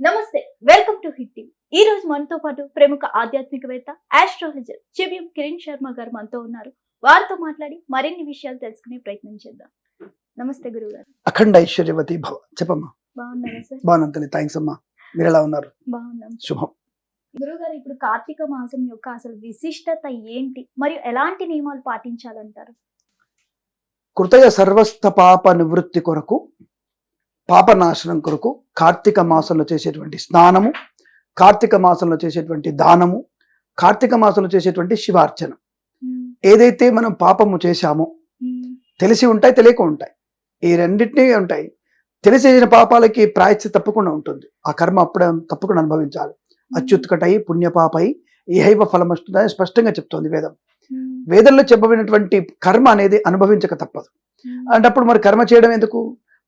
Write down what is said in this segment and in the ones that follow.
నమస్తే welcome to hit TV. ఈ రోజు మనతో పాటు ప్రముఖ ఆధ్యాత్మికవేత్త ఆస్ట్రాలజర్ చెవిఎం కిరణ్ శర్మ గారు మనతో ఉన్నారు. వారితో మాట్లాడి మరిన్ని విషయాలు తెలుసుకునే ప్రయత్నం చేద్దాం. నమస్తే గురువు గారు అఖండ ఐశ్వర్యవతి భవ చెప్పమ్మా. బాగున్నారా సార్? బాగున్నాను థ్యాంక్స్ అమ్మా. మీరు ఎలా ఉన్నారు? బాగున్నాం శుభం. గురువు గారు ఇప్పుడు కార్తీక మాసం యొక్క అసలు విశిష్టత ఏంటి? మరియు ఎలాంటి నియమాలు పాటించాలంటారు? కృతయ సర్వస్థ పాప నివృత్తి కొరకు పాపనాశనం కొరకు కార్తీక మాసంలో చేసేటువంటి స్నానము కార్తీక మాసంలో చేసేటువంటి దానము కార్తీక మాసంలో చేసేటువంటి శివార్చన. ఉమ్, ఏదైతే మనం పాపము చేశామో ఉమ్, తెలిసి ఉంటాయి తెలియక ఉంటాయి. ఈ రెండింటినీ ఉంటాయి. తెలిసి చేసిన పాపాలకి ప్రాయశ్చి తప్పకుండా ఉంటుంది. ఆ కర్మ అప్పుడే తప్పకుండా అనుభవించాలి. అత్యుత్కటై పుణ్యపాపై ఏహైవ ఫలమస్తుందని స్పష్టంగా చెప్తోంది వేదం. వేదంలో చెప్పబడినటువంటి కర్మ అనేది అనుభవించక తప్పదు. ఉమ్, అంటప్పుడు మరి కర్మ చేయడం ఎందుకు?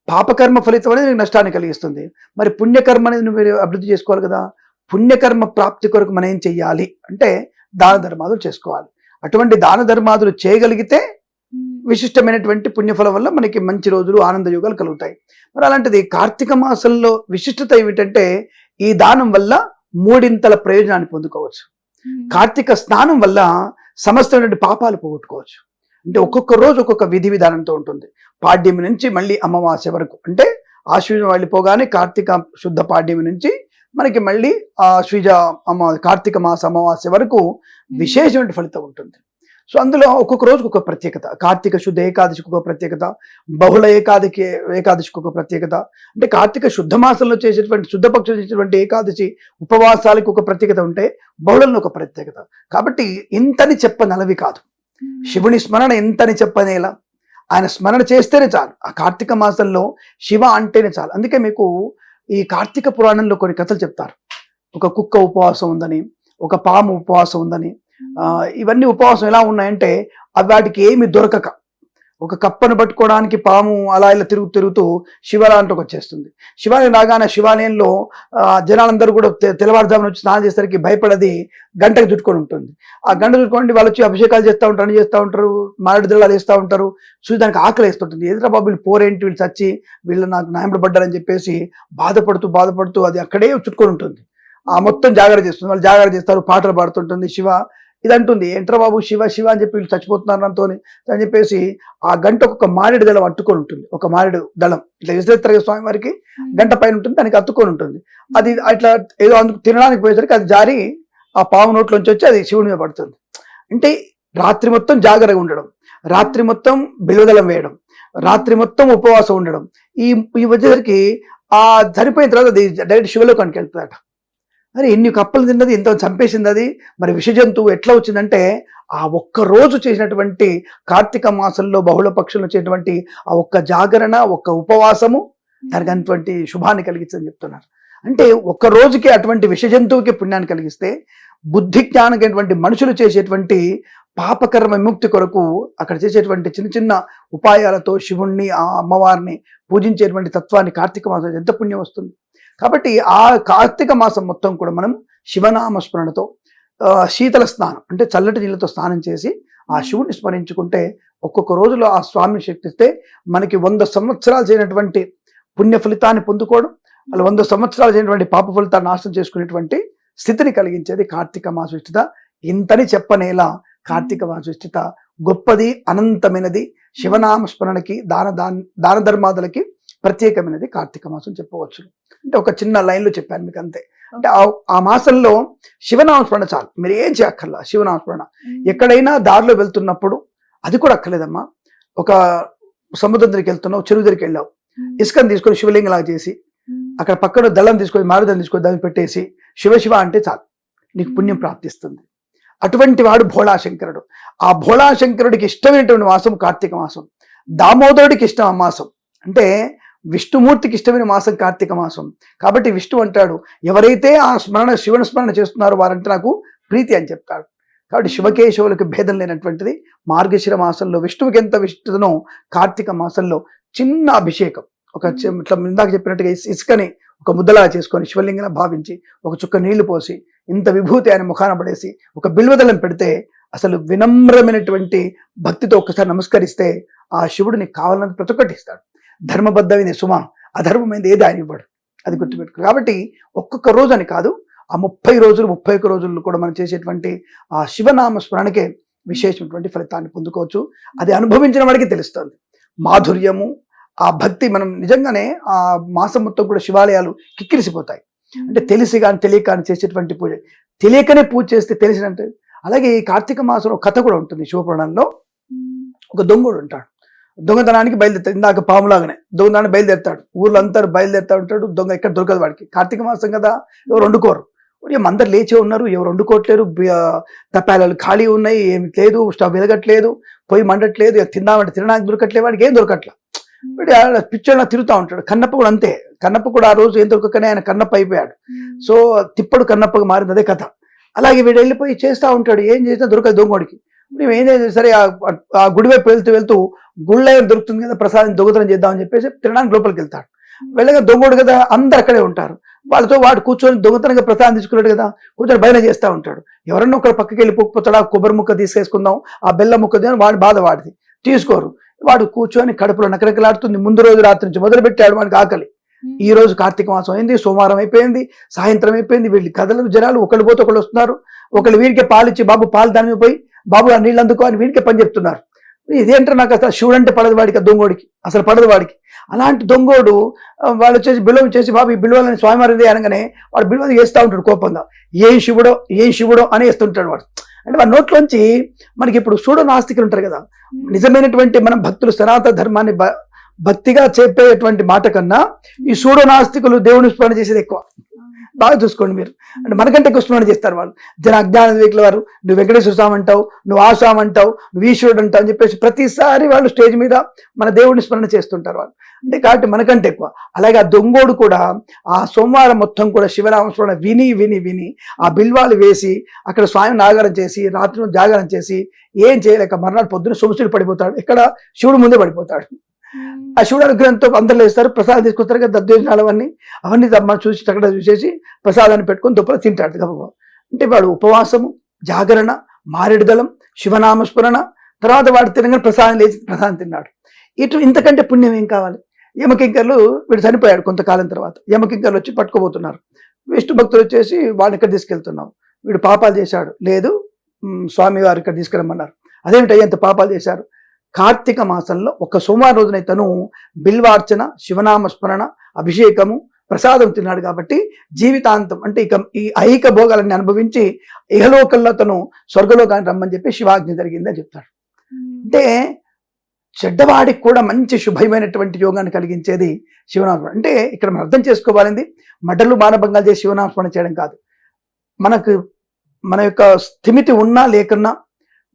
పాపకర్మ ఫలితం అనేది నీకు నష్టాన్ని కలిగిస్తుంది. మరి పుణ్యకర్మ అనేది నువ్వు అభివృద్ధి చేసుకోవాలి కదా. పుణ్యకర్మ ప్రాప్తి కొరకు మనం ఏం చెయ్యాలి? అంటే దాన ధర్మాదులు చేసుకోవాలి. అటువంటి దాన ధర్మాదులు చేయగలిగితే విశిష్టమైనటువంటి పుణ్యఫలం వల్ల మనకి మంచి రోజులు ఆనంద యోగాలు కలుగుతాయి. మరి అలాంటిది కార్తీక మాసంలో విశిష్టత ఏమిటంటే ఈ దానం వల్ల మూడింతల ప్రయోజనాన్ని పొందుకోవచ్చు. కార్తీక స్నానం వల్ల సమస్తమైనటువంటి పాపాలు పోగొట్టుకోవచ్చు. అంటే ఒక్కొక్క రోజు ఒక్కొక్క విధి విధానంతో ఉంటుంది. పాడ్యమి నుంచి మళ్ళీ అమావాస్య వరకు. అంటే ఆశ్వీజం వెళ్ళిపోగానే కార్తీక శుద్ధ పాడ్యమి నుంచి మనకి మళ్ళీ ఆ శ్రీజ అమా కార్తీక మాస అమావాస్య వరకు విశేషమైన ఫలితం ఉంటుంది. సో అందులో ఒక్కొక్క రోజుకు ఒక ప్రత్యేకత. కార్తీక శుద్ధ ఏకాదశికి ఒక ప్రత్యేకత. బహుళ ఏకాదశి ఏకాదశికి ఒక ప్రత్యేకత. అంటే కార్తీక శుద్ధ మాసంలో చేసేటువంటి శుద్ధ పక్షం చేసేటువంటి ఏకాదశి ఉపవాసాలకు ఒక ప్రత్యేకత ఉంటే బహుళంలో ఒక ప్రత్యేకత. కాబట్టి ఇంతని చెప్పనలవి కాదు. శివుని స్మరణ ఎంతని చెప్పనేలా? ఆయన స్మరణ చేస్తేనే చాలు. ఆ కార్తీక మాసంలో శివ అంటేనే చాలు. అందుకే మీకు ఈ కార్తీక పురాణంలో కొన్ని కథలు చెప్తారు. ఒక కుక్క ఉపవాసం ఉందని ఒక పాము ఉపవాసం ఉందని. ఆ, ఇవన్నీ ఉపవాసం ఎలా ఉన్నాయంటే అవి వాటికి ఏమి దొరకక. ఒక కప్పను పట్టుకోవడానికి పాము అలా ఇలా తిరుగు తిరుగుతూ శివాలయంలోకి వచ్చేస్తుంది. శివాలయం రాగానే శివాలయంలో జనాలందరూ కూడా తెల్లవారుజామున వచ్చి స్నానం చేసరికి భయపడది గంటకు చుట్టుకొని ఉంటుంది. ఆ గంట చుట్టుకోండి వాళ్ళు వచ్చి అభిషేకాలు చేస్తూ ఉంటారు చేస్తూ ఉంటారు మారడి దళాలు వేస్తూ ఉంటారు. చూసి దానికి ఆకలి వేస్తుంటుంది. ఎదురా బాబు వీళ్ళు పోరేంటి వీళ్ళు చచ్చి వీళ్ళు నాకు న్యాయం పడ్డారని చెప్పేసి బాధపడుతూ బాధపడుతూ అది అక్కడే చుట్టుకొని ఉంటుంది. ఆ మొత్తం జాగ్రత్త చేస్తుంది. వాళ్ళు జాగ్రత్త చేస్తారు పాటలు పాడుతుంటుంది. శివ ఇది అంటుంది ఏంట్రా బాబు శివ శివ అని చెప్పి వీళ్ళు చచ్చిపోతున్నారు నాతో అని చెప్పేసి ఆ గంట ఒక మారేడు దళం అట్టుకొని ఉంటుంది. ఒక మారేడు దళం. ఇట్లా విశ్వేశ్వర స్వామి వారికి గంట పైన ఉంటుంది దానికి అత్తుకొని ఉంటుంది. అది అట్లా ఏదో అందుకు తినడానికి పోయేసరికి అది జారి ఆ పాము నోట్లోంచి వచ్చి అది శివుని మీద పడుతుంది. అంటే రాత్రి మొత్తం జాగ్రత్తగా ఉండడం రాత్రి మొత్తం బిల్వదలం వేయడం రాత్రి మొత్తం ఉపవాసం ఉండడం. ఈ ఈ వచ్చేసరికి ఆ చనిపోయిన తర్వాత అది డైరెక్ట్ శివలోకానికి వెళ్తుందట. మరి ఎన్ని కప్పలు తిన్నది ఎంత చంపేసింది అది. మరి విష జంతువు ఎట్లా వచ్చిందంటే ఆ ఒక్క రోజు చేసినటువంటి కార్తీక మాసంలో బహుళ పక్షులు చేసినటువంటి ఆ ఒక్క జాగరణ ఒక్క ఉపవాసము దానికి అటువంటి శుభాన్ని కలిగించని చెప్తున్నారు. అంటే ఒక్క రోజుకి అటువంటి విష జంతువుకి పుణ్యాన్ని కలిగిస్తే బుద్ధి జ్ఞానమైనటువంటి మనుషులు చేసేటువంటి పాపకర్మ విముక్తి కొరకు అక్కడ చేసేటువంటి చిన్న చిన్న ఉపాయాలతో శివుణ్ణి ఆ అమ్మవారిని పూజించేటువంటి తత్వాన్ని కార్తీక మాసం ఎంత పుణ్యం వస్తుంది? కాబట్టి ఆ కార్తీక మాసం మొత్తం కూడా మనం శివనామ స్మరణతో శీతల స్నానం అంటే చల్లటి నీళ్ళతో స్నానం చేసి ఆ శివుణ్ణి స్మరించుకుంటే ఒక్కొక్క రోజులో ఆ స్వామిని శక్తిస్తే మనకి వంద సంవత్సరాలు చేయనటువంటి పుణ్య ఫలితాన్ని పొందుకోవడం అలా వంద సంవత్సరాలు చేయనటువంటి పాప ఫలితాన్ని నాశనం చేసుకునేటువంటి స్థితిని కలిగించేది కార్తీక మాస విష్ఠిత ఇంతని చెప్పనేలా కార్తీక మాస విష్ఠిత గొప్పది అనంతమైనది శివనామ స్మరణకి దాన దాన ధర్మాదులకి ప్రత్యేకమైనది కార్తీక మాసం చెప్పవచ్చు. అంటే ఒక చిన్న లైన్లో చెప్పాను మీకు అంతే. అంటే ఆ- ఆ మాసంలో శివనామ స్మరణ చాలు. మీరు ఏం చేయక్కర్లా శివనామ స్మరణ ఎక్కడైనా దారిలో వెళ్తున్నప్పుడు అది కూడా అక్కర్లేదమ్మా. ఒక సముద్రం దగ్గరికి వెళ్తున్నావు చెరువు దగ్గరికి వెళ్ళావు. ఇసుకని తీసుకొని శివలింగలాగా చేసి అక్కడ పక్కన దళం తీసుకొని మారుదం తీసుకొని దాన్ని పెట్టేసి శివ శివ అంటే చాలు. నీకు పుణ్యం ప్రాప్తిస్తుంది. అటువంటి వాడు భోళాశంకరుడు. ఆ భోళాశంకరుడికి ఇష్టమైనటువంటి మాసం కార్తీక మాసం. దామోదరుడికి ఇష్టం ఆ మాసం. అంటే విష్ణుమూర్తికి ఇష్టమైన మాసం కార్తీక మాసం. కాబట్టి విష్ణు అంటాడు ఎవరైతే ఆ స్మరణ శివుని స్మరణ చేస్తున్నారో వారంటే నాకు ప్రీతి అని చెప్తాడు. కాబట్టి శివకేశవులకు భేదం లేనటువంటిది మార్గశిర మాసంలో విష్ణువుకి ఎంత విష్ణునో కార్తీక మాసంలో చిన్న అభిషేకం. ఒక చి- ఇట్లా ఇందాక చెప్పినట్టుగా ఇస్- ఇసుకని ఒక ముద్దలా చేసుకొని శివలింగన భావించి ఒక చుక్క నీళ్ళు పోసి ఇంత విభూతి ఆయన ముఖాన పడేసి ఒక బిల్వదళం పెడితే అసలు వినమ్రమైనటువంటి భక్తితో ఒక్కసారి నమస్కరిస్తే ఆ శివుడు నీకు కావాలని ప్రతి ఒక్కటి ఇస్తాడు. సుమ అధర్మమైంది ఏది ఆయన ఇవ్వడు. అది గుర్తుపెట్టుకో. కాబట్టి ఒక్కొక్క రోజు అని కాదు ఆ ముప్పై రోజులు ముప్పై ఒక్క రోజుల్లో కూడా మనం చేసేటువంటి ఆ శివనామ స్మరణకే విశేషమైనటువంటి ఫలితాన్ని పొందుకోవచ్చు. అది అనుభవించిన వాడికి తెలుస్తుంది. మాధుర్యము ఆ భక్తి మనం నిజంగానే ఆ మాసం మొత్తం కూడా శివాలయాలు కిక్కిరిసిపోతాయి. అంటే తెలిసి కానీ తెలియక కానీ చేసేటువంటి పూజ. తెలియకనే పూజ చేస్తే తెలిసినంటే అలాగే ఈ కార్తీక మాసంలో ఒక కథ కూడా ఉంటుంది శివపురాణంలో. ఒక దొంగడు ఉంటాడు. దొంగతనానికి బయలుదేరుతాడు. ఇందాక పాములాగానే దొంగతనాన్ని బయలుదేరుతాడు. ఊర్లో అంతా బయలుదేరుతా ఉంటాడు. దొంగ ఎక్కడ దొరకదు వాడికి. కార్తీక మాసం కదా ఎవరు వండుకోరు. ఉదయం అందరు లేచే ఉన్నారు. ఎవరు వండుకోవట్లేరు. బి- తపాలాలు ఖాళీ ఉన్నాయి. ఏమి లేదు. స్టవ్ వెలగట్లేదు. పొయ్యి మండట్లేదు. తిందామంటే తినడానికి దొరకట్లేదు వాడికి ఏం దొరకట్లేదు వీడు పిక్చర్లో తిరుగుతూ ఉంటాడు. కన్నప్ప కూడా అంతే. కన్నప్ప కూడా ఆ రోజు ఏం దొరకకనే ఆయన కన్నప్ప అయిపోయాడు. సో తిప్పడు కన్నప్పగా మారింది అదే కథ. అలాగే వీడు వెళ్ళిపోయి చేస్తూ ఉంటాడు. ఏం చేసినా దొరకదు దొంగోడికి. మేము ఏం చేయాలి సరే ఆ- గుడి వైపు వెళ్తూ వెళ్తూ గుళ్ళ దొరుకుతుంది కదా ప్రసాదం దొంగతనం చేద్దామని చెప్పేసి తినడానికి లోపలికి వెళ్తాడు. వెళ్ళగా దొంగోడు కదా అందరు అక్కడే ఉంటారు. వాళ్ళతో వాడు కూర్చొని దొంగతనంగా ప్రసాదం తీసుకున్నాడు కదా కూర్చొని భయన చేస్తూ ఉంటాడు. ఎవరన్నా ఒకరు పక్కకి వెళ్ళి పోకపోతాడా కొబ్బరి ముక్క తీసుకేసుకుందాం ఆ బెల్లం ముక్క వాడి బాధ వాడిది. తీసుకోరు. వాడు కూర్చొని కడుపులో నకరకలాడుతుంది ముందు రోజు రాత్రి నుంచి మొదలు పెట్టాడు వాడికి ఆకలి. ఈ రోజు కార్తీక మాసం అయింది సోమవారం అయిపోయింది సాయంత్రం అయిపోయింది. వీళ్ళు కథలు జనాలు ఒకళ్ళు పోతే ఒకళ్ళు వస్తున్నారు. ఒకళ్ళు వీడికే పాలు ఇచ్చి బాబు పాలు దాని పోయి బాబు ఆ నీళ్ళు అందుకో అని వీడికే పని చెప్తున్నారు. ఇదేంటారు నాకు అసలు శివుడు అంటే పడదు వాడికి దొంగోడికి. అసలు పడదు వాడికి. అలాంటి దొంగోడు వాళ్ళు వచ్చేసి బిల్వం చేసి బాబు ఈ బిల్వలని స్వామివారి అనగానే వాడు బిల్వ వేస్తూ ఉంటాడు కోపంగా. ఏం శివుడో ఏం శివుడో అని వేస్తుంటాడు వాడు. అంటే వాడి నోట్లోంచి మనకి ఇప్పుడు సూడో నాస్తికులు ఉంటారు కదా నిజమైనటువంటి మనం భక్తులు సనాతన ధర్మాన్ని భక్తిగా చెప్పేటువంటి మాట కన్నా ఈ సూడో నాస్తికులు దేవుని స్మరణ చేసేది ఎక్కువ. బాగా చూసుకోండి మీరు. అంటే మనకంటే ఎక్కువ స్మరణ చేస్తారు వాళ్ళు. జన అజ్ఞాన వివేకుల వారు నువ్వు వెంకటేశ్వర స్వామి అంటావు నువ్వు ఆ స్వామి అంటావు నువ్వు ఈశ్వరుడు అంటావు అని చెప్పేసి ప్రతిసారి వాళ్ళు స్టేజ్ మీద మన దేవుడిని స్మరణ చేస్తుంటారు వాళ్ళు. అంటే కాబట్టి మనకంటే ఎక్కువ. అలాగే ఆ దొంగోడు కూడా ఆ సోమవారం మొత్తం కూడా శివరామ స్మరణ విని విని విని ఆ బిల్వాలు వేసి అక్కడ స్వామి నాగరం చేసి రాత్రి జాగారం చేసి ఏం చేయలేక మర్నాడు పొద్దున సొమసుడు పడిపోతాడు. ఇక్కడ శివుడు ముందే పడిపోతాడు. ఆ శివుడు అనుగ్రహంతో అందరు లేస్తారు. ప్రసాదం తీసుకొస్తారు కదా దద్దోజనాలు అవన్నీ. అవన్నీ మనం చూసి అక్కడ చూసేసి ప్రసాదాన్ని పెట్టుకొని దుప్పలు తింటాడు గబగబా అంటే వాడు ఉపవాసము జాగరణ మారేడుదలం శివనామస్మరణ తర్వాత వాడు తినగానే ప్రసాదం లేచి ప్రసాదం తిన్నాడు. ఇటు ఇంతకంటే పుణ్యం ఏం కావాలి? యమకింకర్లు వీడు చనిపోయాడు కొంతకాలం తర్వాత. యమకింకర్లు వచ్చి పట్టుకోబోతున్నారు. విష్ణు భక్తులు వచ్చేసి వాడిని ఇక్కడ తీసుకెళ్తున్నాం వీడు పాపాలు చేశాడు. లేదు మ్, స్వామి వారు ఇక్కడ తీసుకురమ్మన్నారు. అదేమిటి ఎంత పాపాలు చేశారు? కార్తీక మాసంలో ఒక సోమవారం రోజున తను బిల్వార్చన శివనామ స్మరణ అభిషేకము ప్రసాదం తిన్నాడు కాబట్టి జీవితాంతం అంటే ఇక ఈ ఐహిక భోగాలన్నీ అనుభవించి ఇహలోకంలో తను స్వర్గలోకాన్ని రమ్మని చెప్పి శివాజ్ఞ జరిగిందని చెప్తాడు. అంటే చెడ్డవాడికి కూడా మంచి శుభమైనటువంటి యోగాన్ని కలిగించేది శివనామస్మరణ. అంటే ఇక్కడ మనం అర్థం చేసుకోవాలింది మడ్డలు మానభంగాలు చేసి శివనామస్మరణ చేయడం కాదు. మనకు మన యొక్క స్థిమితి ఉన్నా లేకున్నా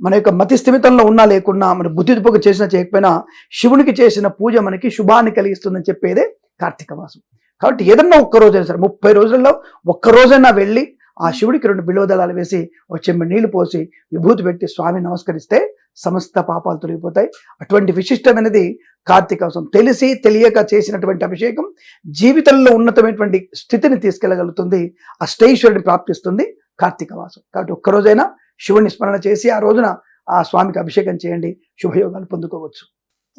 మన యొక్క మతి స్థిమితంలో ఉన్నా లేకున్నా మన బుద్ధిపోక చేసినా చేయకపోయినా శివునికి చేసిన పూజ మనకి శుభాన్ని కలిగిస్తుందని చెప్పేదే కార్తీక మాసం. కాబట్టి ఏదన్నా ఒక్క రోజైనా సరే ముప్పై రోజుల్లో ఒక్క రోజైనా వెళ్ళి ఆ శివుడికి రెండు బిల్వదళాలు వేసి ఒక చెమ్మ నీళ్ళు పోసి విభూతి పెట్టి స్వామి నమస్కరిస్తే సమస్త పాపాలు తొలగిపోతాయి. అటువంటి విశిష్టమైనది కార్తీక మాసం. తెలిసి తెలియక చేసినటువంటి అభిషేకం జీవితంలో ఉన్నతమైనటువంటి స్థితిని తీసుకెళ్ళగలుగుతుంది అష్టైశ్వరుని ప్రాప్తిస్తుంది కార్తీక మాసం. కాబట్టి ఒక్కరోజైనా శివుని స్మరణ చేసి ఆ రోజున ఆ స్వామికి అభిషేకం చేయండి. శుభయోగాలు పొందుకోవచ్చు.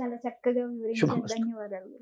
చాలా చక్కగా. ధన్యవాదాలు.